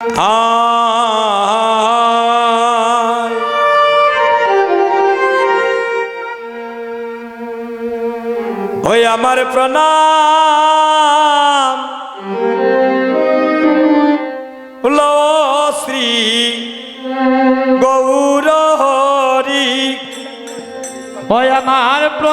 ওই আমার প্রণাম। ল শ্রী গৌর হরি ওই আমার প্র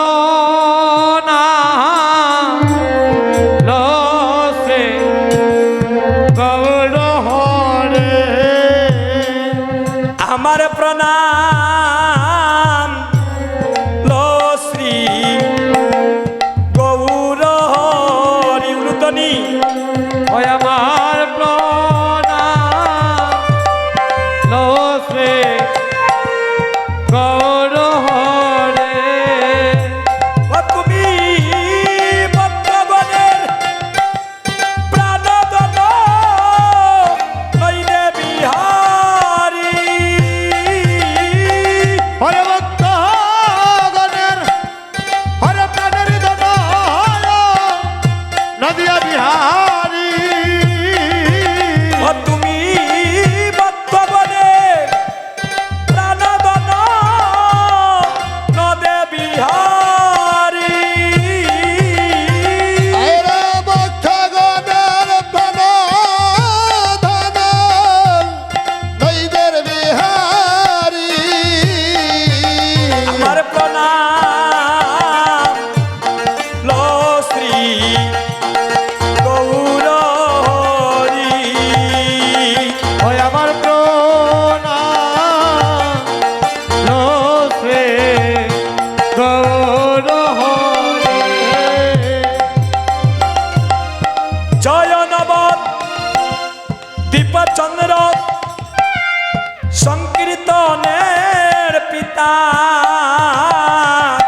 তার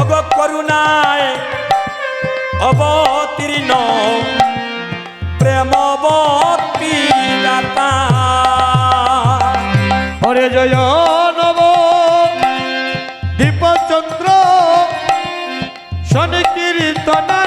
অগ করুণায় অবতীর্ণ প্রেমবতী দাতা হরে জয় নব দীপচন্দ্র সনকীর্তনা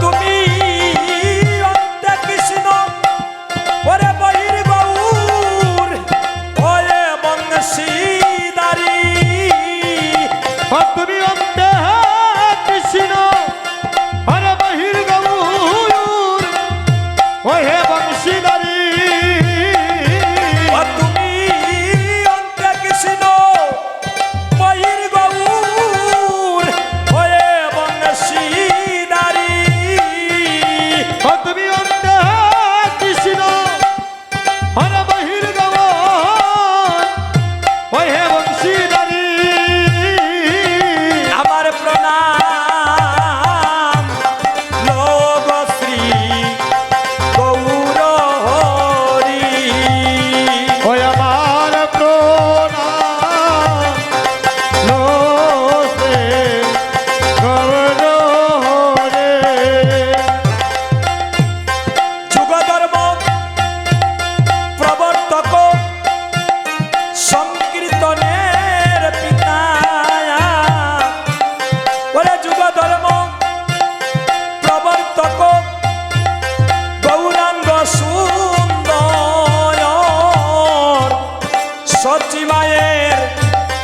তুমি সচি মায়ের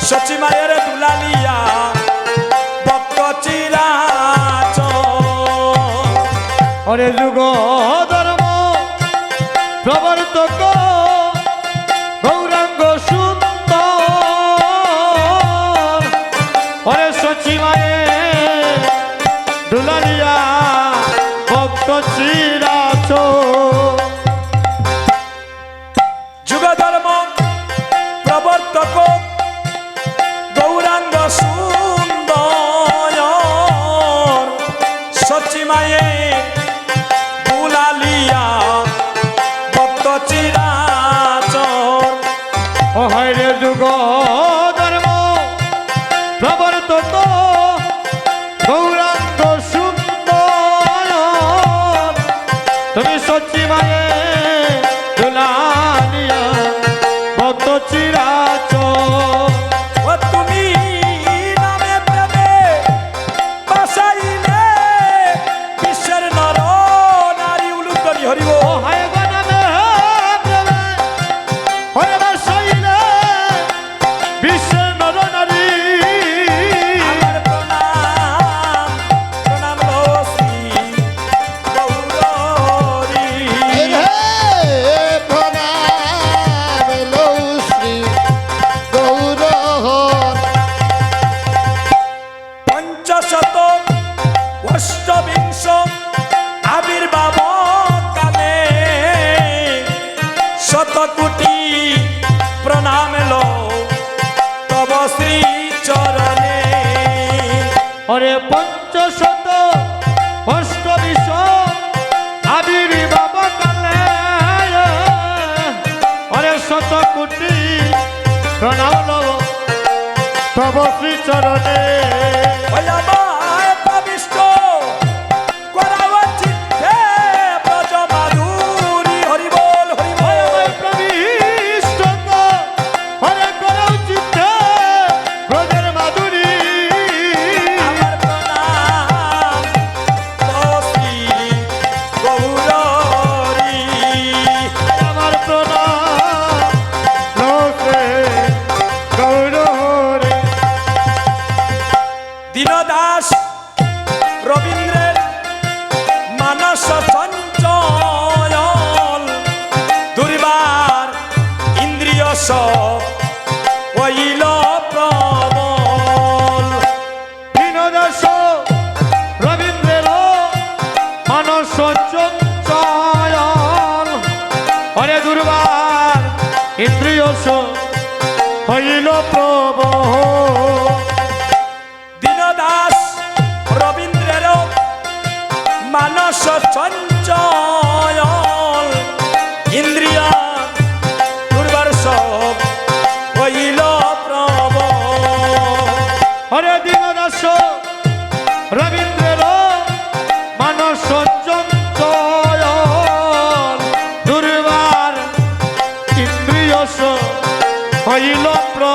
সচি মায়ের দুলালিয়া, ভক্ত চিরাচ হরে যুগ ধর্ম প্রবর্তক গৌরাঙ্গ সুন্দর। অরে হরে সচিমায়ে দুলালিয়া সচি বুলালিয়া ভক্ত চিরাচর প্রণাম লো তব শ্রী চরণে হরে পঞ্চশত অষ্টবিশ আবির্ভাব কালে। হরে শত কোটি প্রণাম লব। তব শ্রী চরণে চঞ্চল ইন্দ্রিয় দুর্বার সব হইল প্রবল। হরে দীনদাস রবীন্দ্রের মানস চঞ্চল দুর্বার ইন্দ্রিয় হইল প্রভ